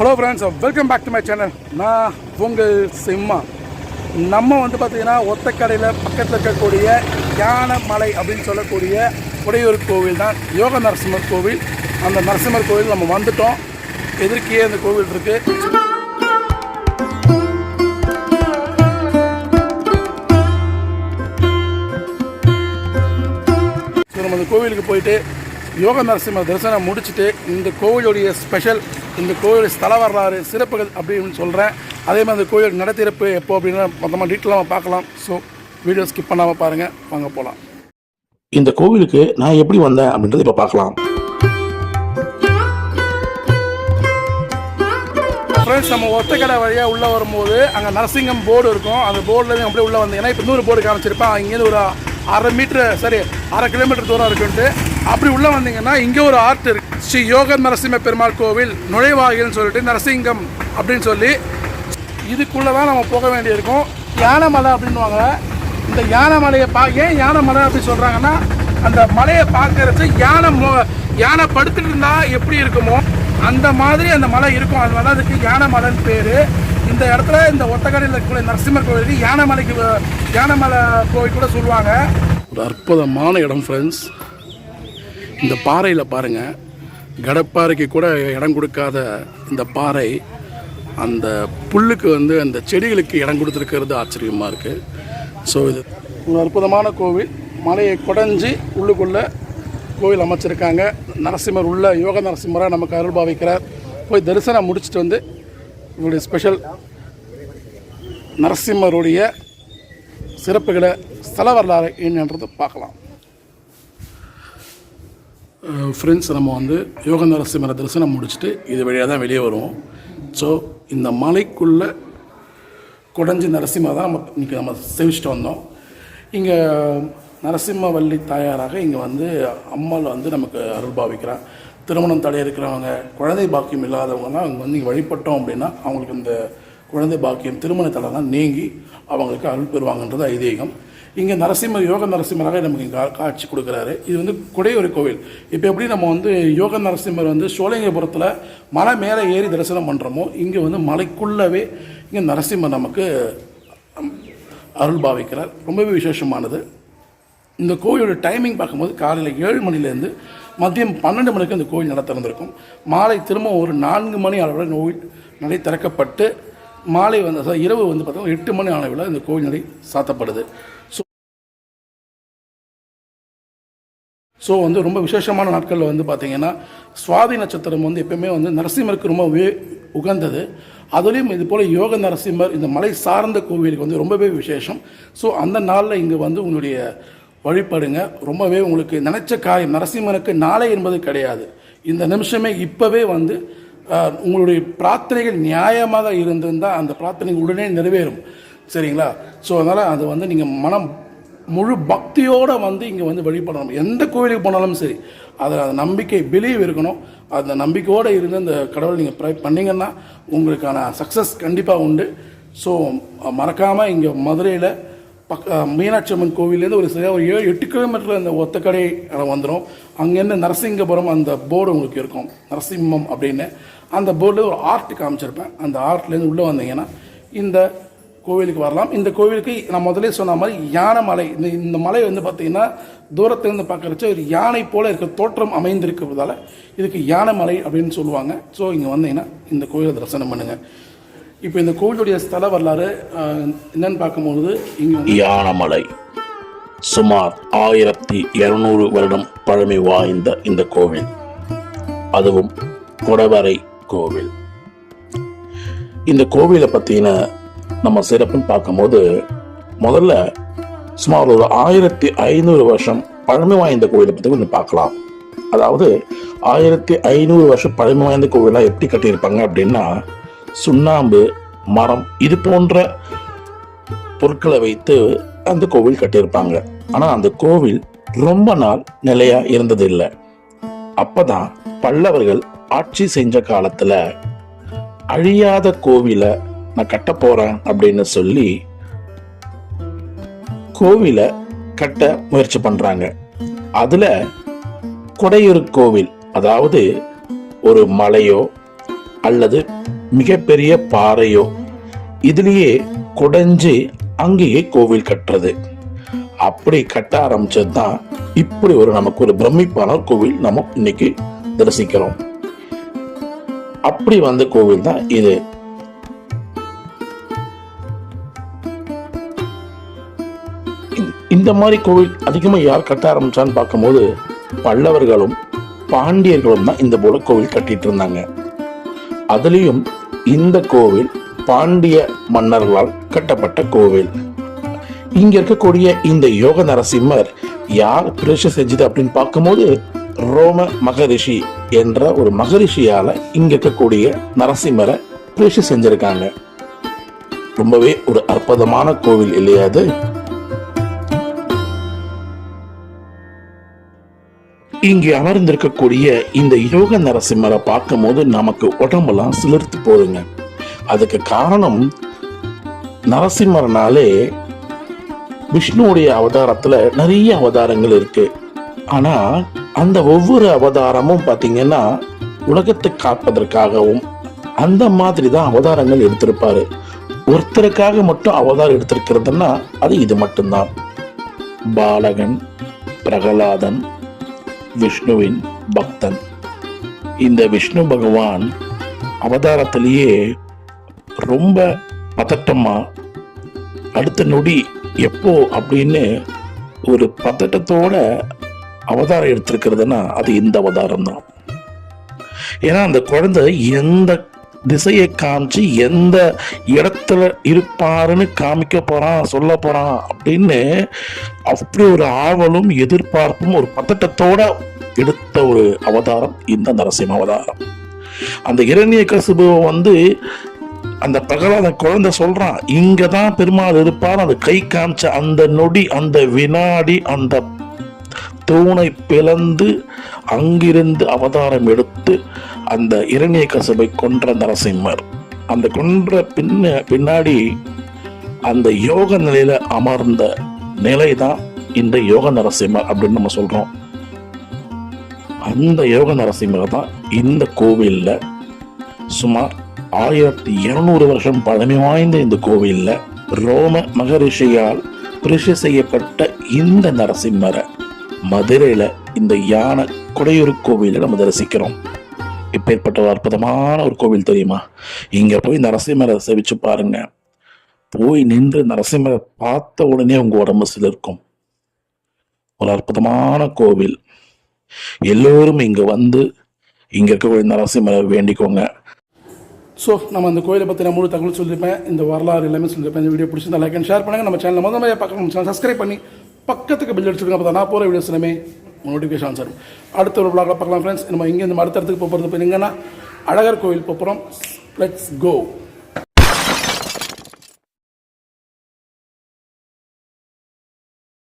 Hello friends welcome back to my channel நான் உங்கள் சிம்மா. நம்ம வந்து பார்த்தீங்கன்னா ஒத்தக்கடையில் பக்கத்தில் இருக்கக்கூடிய யானமலை அப்படின்னு சொல்லக்கூடிய உடையூர் கோவில் தான். யோக நரசிம்மர் கோவில். அந்த நரசிம்மர் கோவில் நம்ம வந்துட்டோம். எதிர்க்கே அந்த கோவில் இருக்குது நம்ம அந்த கோவிலுக்கு போயிட்டு யோக நரசிம்மர் தரிசனம் முடிச்சுட்டு இந்த கோவிலுடைய ஸ்பெஷல் இந்த கோவில் ஸ்தல வரலாறு சிறப்புகள் அப்படின்னு சொல்கிறேன் அதே மாதிரி அந்த கோவில் நடத்திறப்பு எப்போ அப்படின்னு மொத்தமாக டீட்டெயிலாக பார்க்கலாம். ஸோ வீடியோ ஸ்கிப் பண்ணாமல் பாருங்கள் வாங்க போகலாம் இந்த கோவிலுக்கு நான் எப்படி வந்தேன் அப்படின்றத இப்போ பார்க்கலாம். ஃப்ரெண்ட்ஸ் நம்ம ஒத்தக்கடை வழியாக உள்ளே வரும்போது அங்கே நரசிங்கம் போர்டு இருக்கும். அந்த போர்டில் அப்படியே உள்ளே வந்தீங்கன்னா இப்போ இன்னொரு போர்டு காமிச்சிருப்பேன். இங்கேருந்து ஒரு அரை மீட்ரு சரி அரை கிலோமீட்டர் தூரம் இருக்குன்ட்டு. அப்படி உள்ளே வந்தீங்கன்னா இங்கே ஒரு ஆர்ட் இருக்கு. ஸ்ரீ யோக நரசிம்ம பெருமாள் கோவில் நுழைவாயில்னு சொல்லிட்டு நரசிங்கம் அப்படின்னு சொல்லி இதுக்குள்ளே தான் நம்ம போக வேண்டியிருக்கும். யானைமலை அப்படின்வாங்க இந்த யானைமலையை பா ஏன் யானைமலை அப்படி சொல்கிறாங்கன்னா அந்த மலையை பார்க்கறச்சு யானை மோ யானை படுத்துட்டு இருந்தால் எப்படி இருக்குமோ அந்த மாதிரி அந்த மலை இருக்கும். அதனால தான் அதுக்கு யானைமலைன்னு பேர். இந்த இடத்துல இந்த ஒத்தக்கடையில் இருக்கக்கூடிய நரசிம்மர் கோவிலுக்கு யானைமலைக்கு வ- யானைமலை கோவில் கூட சொல்லுவாங்க. ஒரு அற்புதமான இடம் ஃப்ரெண்ட்ஸ் இந்த பாறையில் பாருங்கள் கடப்பாறைக்கு கூட இடம் கொடுக்காத இந்த பாறை அந்த புல்லுக்கு வந்து அந்த செடிகளுக்கு இடம் கொடுத்துருக்கிறது ஆச்சரியமாக இருக்குது ஸோ இது ஒரு அற்புதமான கோவில். மலையை குடஞ்சி உள்ளுக்குள்ளே கோவில் அமைச்சிருக்காங்க. நரசிம்மர் உள்ள யோக நரசிம்மராக நமக்கு அருள் பாவிக்கிறார். போய் தரிசனம் முடிச்சுட்டு வந்து இவருடைய ஸ்பெஷல் நரசிம்மருடைய சிறப்புகளை ஸ்தல வரலாறு என்னன்றதை பார்க்கலாம். ஃப்ரெண்ட்ஸ் நம்ம வந்து யோக நரசிம்மரை தரிசனம் முடிச்சுட்டு இது வழியாக தான் வெளியே வருவோம். ஸோ இந்த மலைக்குள்ளே குடஞ்சி நரசிம்ம தான் நம்ம இன்றைக்கி நம்ம சேவிச்சுட்டு வந்தோம். இங்கே நரசிம்மவல்லி தாயாராக இங்கே வந்து அம்மாள் வந்து நமக்கு அருள் பாவிக்கிறான். திருமணம் தடை இருக்கிறவங்க குழந்தை பாக்கியம் இல்லாதவங்கலாம் அவங்க வந்து இங்கே வழிபட்டோம் அப்படின்னா அவங்களுக்கு இந்த குழந்தை பாக்கியம் திருமண தடைலாம் நீங்கி அவங்களுக்கு அருள் பெறுவாங்கன்றது ஐதீகம். இங்கே நரசிம்மர் யோக நரசிம்மராக நமக்கு இங்கே கா- காட்சி கொடுக்குறாரு. இது வந்து குடையூர் கோவில். இப்போ எப்படி நம்ம வந்து யோக நரசிம்மர் வந்து சோழிங்கபுரத்தில் மலை மேலே ஏறி தரிசனம் பண்ணுறோமோ இங்கே வந்து மலைக்குள்ளவே இங்கே நரசிம்மர் நமக்கு அருள் பாவிக்கிறார். ரொம்பவே விசேஷமானது. இந்த கோவிலோட டைமிங் பார்க்கும்போது காலையில் ஏழு மணிலேருந்து மதியம் பன்னெண்டு மணிக்கு இந்த கோவில் நட திறந்திருக்கும் மாலை திரும்ப ஒரு நான்கு மணி அளவில் நோய் நடை திறக்கப்பட்டு மாலை வந்து அதாவது இரவு வந்து பார்த்தோம்னா எட்டு மணி அளவில் இந்த கோவில் நடை சாத்தப்படுது. ஸோ ஸோ வந்து ரொம்ப விசேஷமான நாட்களில் வந்து பார்த்தீங்கன்னா சுவாதி நட்சத்திரம் வந்து எப்பயுமே வந்து நரசிம்மருக்கு ரொம்ப வே உகந்தது. அதுலேயும் இது போல் யோக நரசிம்மர் இந்த மலை சார்ந்த கோவிலுக்கு வந்து ரொம்பவே விசேஷம். ஸோ அந்த நாளில் இங்கே வந்து உங்களுடைய வழிபடுங்க. ரொம்பவே உங்களுக்கு நினைச்ச காரியம் நரசிம்மனுக்கு நாளை என்பது கிடையாது. இந்த நிமிஷமே இப்போவே வந்து உங்களுடைய பிரார்த்தனைகள் நியாயமாக இருந்திருந்தால் அந்த பிரார்த்தனை உடனே நிறைவேறும். சரிங்களா? ஸோ அதனால் அது வந்து நீங்கள் மனம் முழு பக்தியோடு வந்து இங்கே வந்து வழிபடணும். எந்த கோவிலுக்கு போனாலும் சரி. அதில் அந்த நம்பிக்கை பிலீவ் இருக்கணும். அந்த நம்பிக்கையோடு இருந்து அந்த கடவுள் நீங்கள் ப்ரை பண்ணீங்கன்னா உங்களுக்கான சக்ஸஸ் கண்டிப்பாக உண்டு. ஸோ மறக்காமல் இங்கே மதுரையில் பக்க மீனாட்சி அம்மன் கோவிலேருந்து ஒரு சரியாக ஒரு ஏழு எட்டு கிலோமீட்டரில் இந்த ஒத்தக்கடை வந்துடும் அங்கேருந்து நரசிங்கபுரம் அந்த போர்டு உங்களுக்கு இருக்கும். நரசிம்மம் அப்படின்னு. அந்த போர்டில் ஒரு ஆர்ட் காமிச்சிருப்பேன். அந்த ஆர்ட்லேருந்து உள்ளே வந்தீங்கன்னா இந்த கோவிலுக்கு வரலாம். இந்த கோவிலுக்கு நான் முதல்ல சொன்ன மாதிரி யானை மலை இந்த இந்த மலை வந்து பார்த்தீங்கன்னா தூரத்துலேருந்து பார்க்குறச்ச ஒரு யானை போல் இருக்க. தோற்றம் அமைந்திருக்கிறதால இதுக்கு யானை மலை அப்படின்னு சொல்லுவாங்க. ஸோ இங்கே வந்தீங்கன்னா இந்த கோயிலை தரிசனம் பண்ணுங்கள் இப்போ இந்த கோவிலுடைய ஸ்தல வரலாறு என்னன்னு பார்க்கும்பொழுது இங்கே யானமலை. சுமார் ஆயிரத்தி இருநூறு வருடம் பழமை வாய்ந்த இந்த கோவில். அதுவும் குடவரை கோவில். இந்த கோவிலை பற்றின நம்ம சிறப்புன்னு பார்க்கும்போது முதல்ல சுமார் ஒரு ஆயிரத்தி ஐநூறு வருஷம் பழமை வாய்ந்த கோவிலை பற்றி கொஞ்சம் பார்க்கலாம். அதாவது ஆயிரத்தி ஐநூறு வருஷம் பழமை வாய்ந்த கோவிலாக எப்படி கட்டியிருப்பாங்க அப்படின்னா சுண்ணாம்பு மரம் இது போன்ற பொருட்களை வைத்து அந்த கோவில் கட்டியிருப்பாங்க. ஆனா அந்த கோவில் ரொம்ப நாள் நிலையா இருந்தது இல்லை அப்பதான் பல்லவர்கள் ஆட்சி செஞ்ச காலத்துல அழியாத கோவிலை நான் கட்ட போறேன் அப்படின்னு சொல்லி கோவிலை கட்ட முயற்சி பண்றாங்க. அதுல கொடையூர் கோவில் அதாவது ஒரு மலையோ அல்லது மிகப்பெரிய பாறையோ இதுலயே குடைஞ்சு அங்கேயே கோவில் கட்டுறது. அப்படி கட்ட ஆரம்பிச்சது தான் இப்படி ஒரு நமக்கு ஒரு பிரமிப்பான கோவில் நம்ம இன்னைக்கு தரிசிக்கிறோம். அப்படி வந்த கோவில் தான் இது. இந்த- இந்த மாதிரி கோவில் அதிகமாக யார் கட்ட ஆரம்பிச்சான்னு பார்க்கும்போது பல்லவர்களும் பாண்டியர்களும் தான் இந்த போல கோவில் கட்டிட்டு இருந்தாங்க. அதுலேயும் இந்த கோவில் பாண்டிய மன்னர்களால் கட்டப்பட்ட கோவில். இங்க இருக்கக்கூடிய இந்த யோக நரசிம்மர் யார் பிரேஷ செஞ்சது அப்படின்னு பார்க்கும்போது ரோம மகரிஷி என்ற ஒரு மகரிஷியால இங்க இருக்கக்கூடிய நரசிம்மரை பிரேஷ செஞ்சிருக்காங்க. ரொம்பவே ஒரு அற்புதமான கோவில் இல்லையா இங்கே அமர்ந்திருக்கக்கூடிய இந்த யோக நரசிம்மரை பார்க்கும் போது நமக்கு உடம்பெல்லாம் சிலிர்த்து போகுதுங்க அதுக்கு காரணம் நரசிம்மர்னாலே விஷ்ணுவுடைய அவதாரத்துல நிறைய அவதாரங்கள் இருக்கு. ஆனா அந்த ஒவ்வொரு அவதாரமும் பார்த்தீங்கன்னா உலகத்தை காப்பதற்காகவும் அந்த மாதிரி தான் அவதாரங்கள் எடுத்திருப்பாரு. ஒருத்தருக்காக மட்டும் அவதாரம் எடுத்திருக்கிறதுன்னா அது இது மட்டும்தான். பாலகன் பிரகலாதன் விஷ்ணுவின் பக்தன். இந்த விஷ்ணு பகவான் அவதாரத்திலேயே ரொம்ப பதட்டமா அடுத்த நொடி எப்போ? அப்படின்னு ஒரு பதட்டத்தோட அவதாரம் எடுத்திருக்கிறதுனா அது இந்த அவதாரம் தான். ஏன்னா அந்த குழந்தை எந்த திசையை காமிச்சு எந்த இடத்துல இருப்பாருன்னு காமிக்க போறான் சொல்ல போகிறான் அப்படின்னு அப்படி ஒரு ஆவலும் எதிர்பார்ப்பும் ஒரு பதட்டத்தோட எடுத்த ஒரு அவதாரம் இந்த நரசிம்ம அவதாரம். அந்த இரணிய கசுபுவை வந்து அந்த பிரகலாத குழந்தை சொல்றான் இங்க தான் பெருமாள் இருப்பார் அந்த கை காமிச்ச அந்த நொடி அந்த வினாடி அந்த தூணை பிளந்து அங்கிருந்து அவதாரம் எடுத்து அந்த இரணிய கசபை கொன்ற நரசிம்மர். அந்த கொன்ற பின்ன பின்னாடி அந்த யோக நிலையில அமர்ந்த நிலை தான் இந்த யோக நரசிம்மர் அப்படின்னு நம்ம சொல்றோம். அந்த யோக நரசிம்மர் தான் இந்த கோவிலில் சுமார் ஆயிரத்தி இருநூறு வருஷம் பழமை வாய்ந்த இந்த கோவிலில் ரோம மகரிஷியால் பிரஷ செய்யப்பட்ட இந்த நரசிம்மரை மதுரையில் இந்த யானை குடையூர் கோவில நம்ம தரிசிக்கிறோம். இப்பேற்பட்ட ஒரு அற்புதமான ஒரு கோவில் தெரியுமா? இங்கே போய் நரசிம்மரை சேவிச்சு பாருங்க. போய் நின்று நரசிம்மரை பார்த்த உடனே உங்கள் உடம்பு சிலிருக்கும். ஒரு அற்புதமான கோவில். எல்லோரும் இங்கே வந்து இங்கே இருக்கக்கூடிய நரசிம்மரை வேண்டிக்கோங்க. ஸோ நம்ம அந்த கோயிலை பற்றி நான் முழு தகவல் சொல்லியிருப்பேன் இந்த வரலாறு எல்லாமே சொல்லியிருப்பேன் இந்த வீடியோ பிடிச்சிருந்தா லைக் அண்ட் ஷேர் பண்ணுங்கள் நம்ம சேனல் முதல்ல பார்க்கணும் சப்ஸ்கிரைப் பண்ணி பக்கத்துக்கு பில் அடிச்சிருக்கோம் அப்போ நான் போகிற வீடியோஸ் எல்லாமே நோட்டிஃபிகேஷன் வரும் அடுத்த ஒரு vlogல பார்க்கலாம் ஃப்ரெண்ட்ஸ் நம்ம இங்கே நம்ம அடுத்த இடத்துக்கு போகிறது இப்போ எங்கன்னா அழகர் கோவில் போகிறோம் லெட்ஸ் கோ